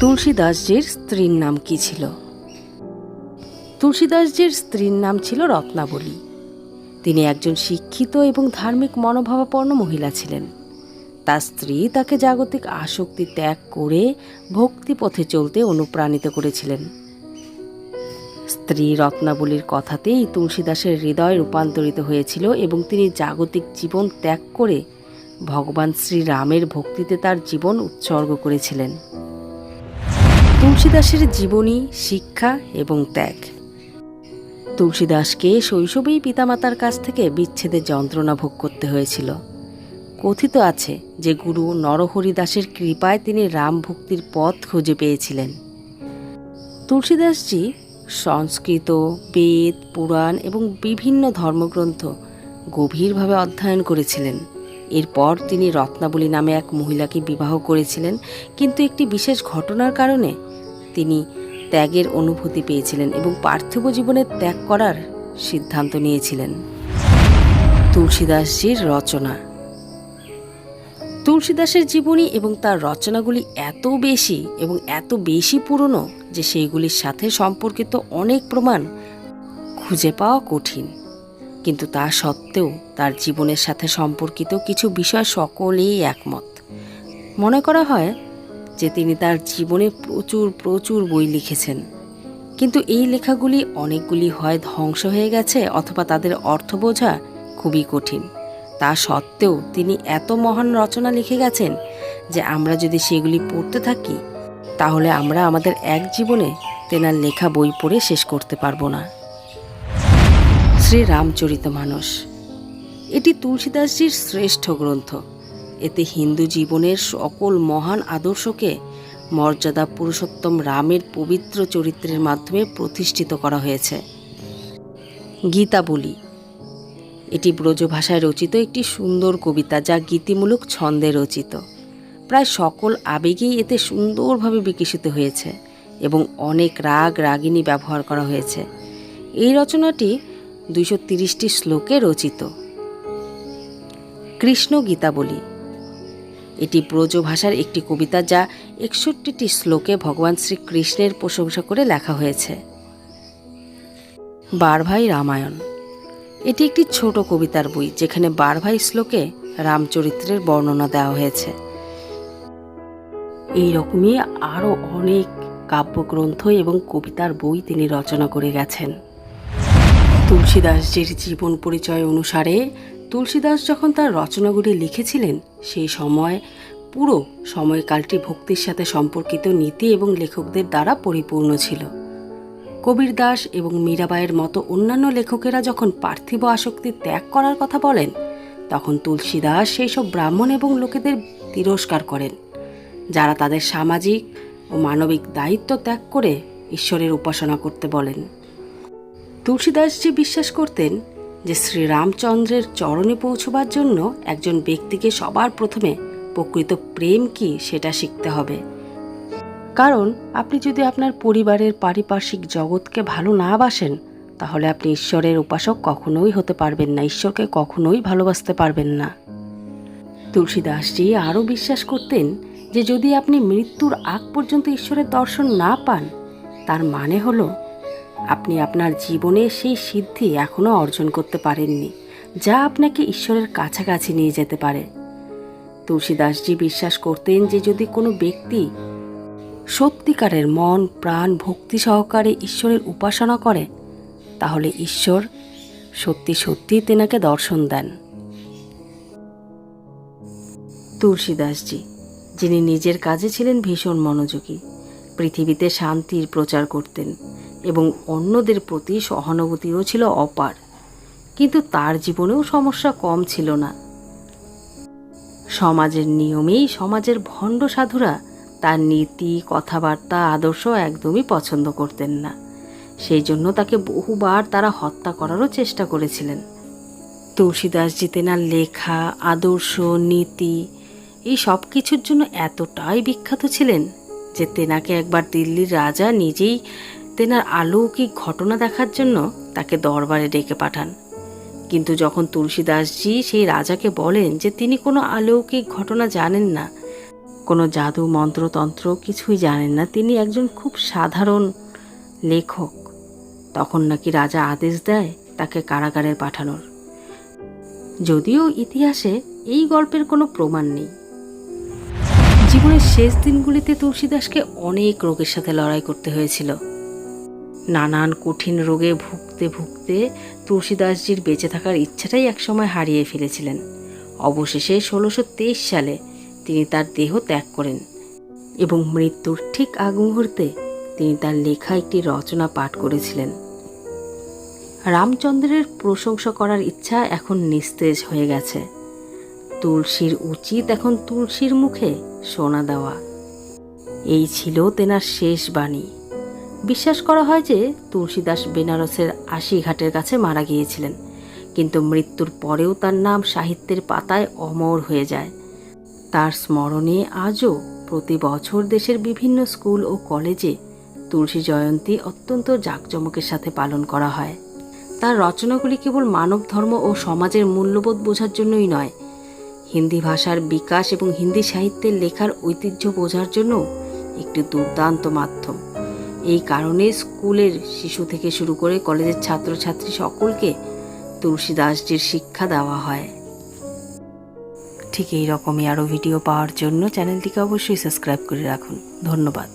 তুলসীদাসজির স্ত্রীর নাম কি ছিল? তুলসীদাসজির স্ত্রীর নাম ছিল রত্নাবলী। তিনি একজন শিক্ষিত এবং ধার্মিক মনোভাবাপন্ন মহিলা ছিলেন। তার স্ত্রী তাকে জাগতিক আসক্তি ত্যাগ করে ভক্তি পথে চলতে অনুপ্রাণিত করেছিলেন। স্ত্রী রত্নাবলীর কথাতেই তুলসীদাসের হৃদয় রূপান্তরিত হয়েছিল এবং তিনি জাগতিক জীবন ত্যাগ করে ভগবান শ্রীরামের ভক্তিতে তার জীবন উৎসর্গ করেছিলেন। তুলসীদাসের জীবনী, শিক্ষা এবং ত্যাগ। তুলসীদাসকে শৈশবেই পিতামাতার কাছ থেকে বিচ্ছেদের যন্ত্রণা ভোগ করতে হয়েছিল। কথিত আছে যে গুরু নরহরি দাসের কৃপায় তিনি রাম ভক্তির পথ খুঁজে পেয়েছিলেন। তুলসীদাসজি সংস্কৃত, বেদ, পুরাণ এবং বিভিন্ন ধর্মগ্রন্থ গভীরভাবে অধ্যয়ন করেছিলেন। এরপর তিনি রত্নাবলী নামে এক মহিলাকে বিবাহ করেছিলেন, কিন্তু একটি বিশেষ ঘটনার কারণে তিনি ত্যাগের অনুভূতি পেয়েছিলেন এবং পার্থিব জীবনে ত্যাগ করার সিদ্ধান্ত নিয়েছিলেন। তুলসীদাসজির রচনা। তুলসীদাসের জীবনী এবং তার রচনাগুলি এত বেশি এবং এত বেশি পুরনো যে সেইগুলির সাথে সম্পর্কিত অনেক প্রমাণ খুঁজে পাওয়া কঠিন। কিন্তু তা সত্ত্বেও তার জীবনের সাথে সম্পর্কিত কিছু বিষয় সকলেই একমত। মনে করা হয় যে তিনি তার জীবনে প্রচুর প্রচুর বই লিখেছেন। কিন্তু এই লেখাগুলি অনেকগুলি হয় ধ্বংস হয়ে গেছে অথবা তাদের অর্থ বোঝা খুবই কঠিন। তা সত্ত্বেও তিনি এত মহান রচনা লিখে গেছেন যে আমরা যদি সেগুলি পড়তে থাকি, তাহলে আমরা আমাদের এক জীবনে তেনার লেখা বই পড়ে শেষ করতে পারব না। শ্রী রামচরিত মানস এটি তুলসীদাসজির শ্রেষ্ঠ গ্রন্থ। এতে হিন্দু জীবনের সকল মহান আদর্শকে মর্যাদা পুরুষোত্তম রামের পবিত্র চরিত্রের মাধ্যমে প্রতিষ্ঠিত করা হয়েছে। গীতাবলী এটি ব্রজ ভাষায় রচিত একটি সুন্দর কবিতা যা গীতিমূলক ছন্দে রচিত। প্রায় সকল আবেগেই এতে সুন্দরভাবে বিকশিত হয়েছে এবং অনেক রাগ রাগিনী ব্যবহার করা হয়েছে। এই রচনাটি দুইশো তিরিশটি শ্লোকে রচিত। কৃষ্ণ গীতাবলী এটি ব্রজ ভাষার একটি কবিতা যা একষট্টিটি শ্লোকে ভগবান শ্রীকৃষ্ণের প্রশংসা করে লেখা হয়েছে। বারভাই রামায়ণ। এটি একটি ছোট কবিতার বই যেখানে বারভাই শ্লোকে রামচরিত্রের বর্ণনা দেওয়া হয়েছে। এই রকমই আরও অনেক কাব্যগ্রন্থ এবং কবিতার বই তিনি রচনা করে গেছেন। তুলসীদাসজির জীবন পরিচয় অনুসারে তুলসীদাস যখন তার রচনাগুলি লিখেছিলেন সেই সময় পুরো সময়কালটি ভক্তির সাথে সম্পর্কিত নীতি এবং লেখকদের দ্বারা পরিপূর্ণ ছিল। কবির দাস এবং মীরাবাইয়ের মতো অন্যান্য লেখকেরা যখন পার্থিব আসক্তি ত্যাগ করার কথা বলেন, তখন তুলসীদাস সেই সব ব্রাহ্মণ এবং লোকেদের তিরস্কার করেন। যারা তাদের সামাজিক ও মানবিক দায়িত্ব ত্যাগ করে ঈশ্বরের উপাসনা করতে বলেন। তুলসীদাসজি বিশ্বাস করতেন যে শ্রীরামচন্দ্রের চরণে পৌঁছবার জন্য একজন ব্যক্তিকে সবার প্রথমে প্রকৃত প্রেম কি সেটা শিখতে হবে। কারণ আপনি যদি আপনার পরিবারের পারিপার্শ্বিক জগৎকে ভালো না বাসেন, তাহলে আপনি ঈশ্বরের উপাসক কখনোই হতে পারবেন না, ঈশ্বরকে কখনোই ভালোবাসতে পারবেন না। তুলসীদাসজি আরও বিশ্বাস করতেন যে যদি আপনি মৃত্যুর আগ পর্যন্ত ঈশ্বরের দর্শন না পান, তার মানে হলো আপনি আপনার জীবনে সেই সিদ্ধি এখনও অর্জন করতে পারেননি, যা আপনাকে ঈশ্বরের কাছাকাছি নিয়ে যেতে পারে। তুলসীদাসজি বিশ্বাস করতেন যে যদি কোনো ব্যক্তি সত্যিকারের মন, প্রাণ, ভক্তি সহকারে ঈশ্বরের উপাসনা করে, তাহলে ঈশ্বর সত্যি সত্যি তেনাকে দর্শন দেন। তুলসীদাসজি, যিনি নিজের কাজে ছিলেন ভীষণ মনোযোগী, পৃথিবীতে শান্তির প্রচার করতেন এবং অন্যদের প্রতি সহানুভূতিও ছিল অপার। কিন্তু তার জীবনেও সমস্যা কম ছিল না। সমাজের নিয়মেই সমাজের ভণ্ড সাধুরা তার নীতি, কথাবার্তা, আদর্শ একদমই পছন্দ করতেন না। সেই জন্য তাকে বহুবার তারা হত্যা করারও চেষ্টা করেছিলেন। তুলসীদাসজি তেনার লেখা, আদর্শ, নীতি, এই সব কিছুর জন্য এতটাই বিখ্যাত ছিলেন যে তেনাকে একবার দিল্লির রাজা নিজেই তেনার আলৌকিক ঘটনা দেখার জন্য তাকে দরবারে ডেকে পাঠান। কিন্তু যখন তুলসীদাসজি সেই রাজাকে বলেন যে তিনি কোনো আলৌকিক ঘটনা জানেন না, কোনো জাদু মন্ত্রতন্ত্র কিছুই জানেন না, তিনি একজন খুব সাধারণ লেখক, তখন নাকি রাজা আদেশ দেয় তাকে কারাগারে পাঠানোর। যদিও ইতিহাসে এই গল্পের কোনো প্রমাণ নেই। জীবনের শেষ দিনগুলিতে তুলসীদাসকে অনেক রোগের সাথে লড়াই করতে হয়েছিল। নানান কঠিন রোগে ভুগতে ভুগতে তুলসীদাসজির বেঁচে থাকার ইচ্ছাটাই একসময় হারিয়ে ফেলেছিলেন। অবশেষে ষোলোশো সালে তিনি তার দেহ ত্যাগ করেন এবং মৃত্যুর ঠিক আগ মুহূর্তে তিনি তার লেখা একটি রচনা পাঠ করেছিলেন। রামচন্দ্রের প্রশংসা করার ইচ্ছা এখন নিস্তেজ হয়ে গেছে। তুলসীর উচিত এখন তুলসীর মুখে সোনা দেওয়া। এই ছিল তেনার শেষ বাণী। বিশ্বাস করা হয় যে তুলসীদাস বেনারসের আশি ঘাটের কাছে মারা গিয়েছিলেন, কিন্তু মৃত্যুর পরেও তার নাম সাহিত্যের পাতায় অমর হয়ে যায়। তার স্মরণে আজও প্রতি বছর দেশের বিভিন্ন স্কুল ও কলেজে তুলসী জয়ন্তী অত্যন্ত জাঁকজমকের সাথে পালন করা হয়। তার রচনাগুলি কেবল মানব ধর্ম ও সমাজের মূল্যবোধ বোঝার জন্যই নয়, হিন্দি ভাষার বিকাশ এবং হিন্দি সাহিত্যের লেখার ঐতিহ্য বোঝার জন্য একটি দুর্দান্ত মাধ্যম। এই কারণে স্কুলের শিশু থেকে শুরু করে কলেজের ছাত্রছাত্রী সকলকে তুলসীদাসজির শিক্ষা দেওয়া হয়। ঠিক এই রকমই আরও ভিডিও পাওয়ার জন্য চ্যানেলটিকে অবশ্যই সাবস্ক্রাইব করে রাখুন। ধন্যবাদ।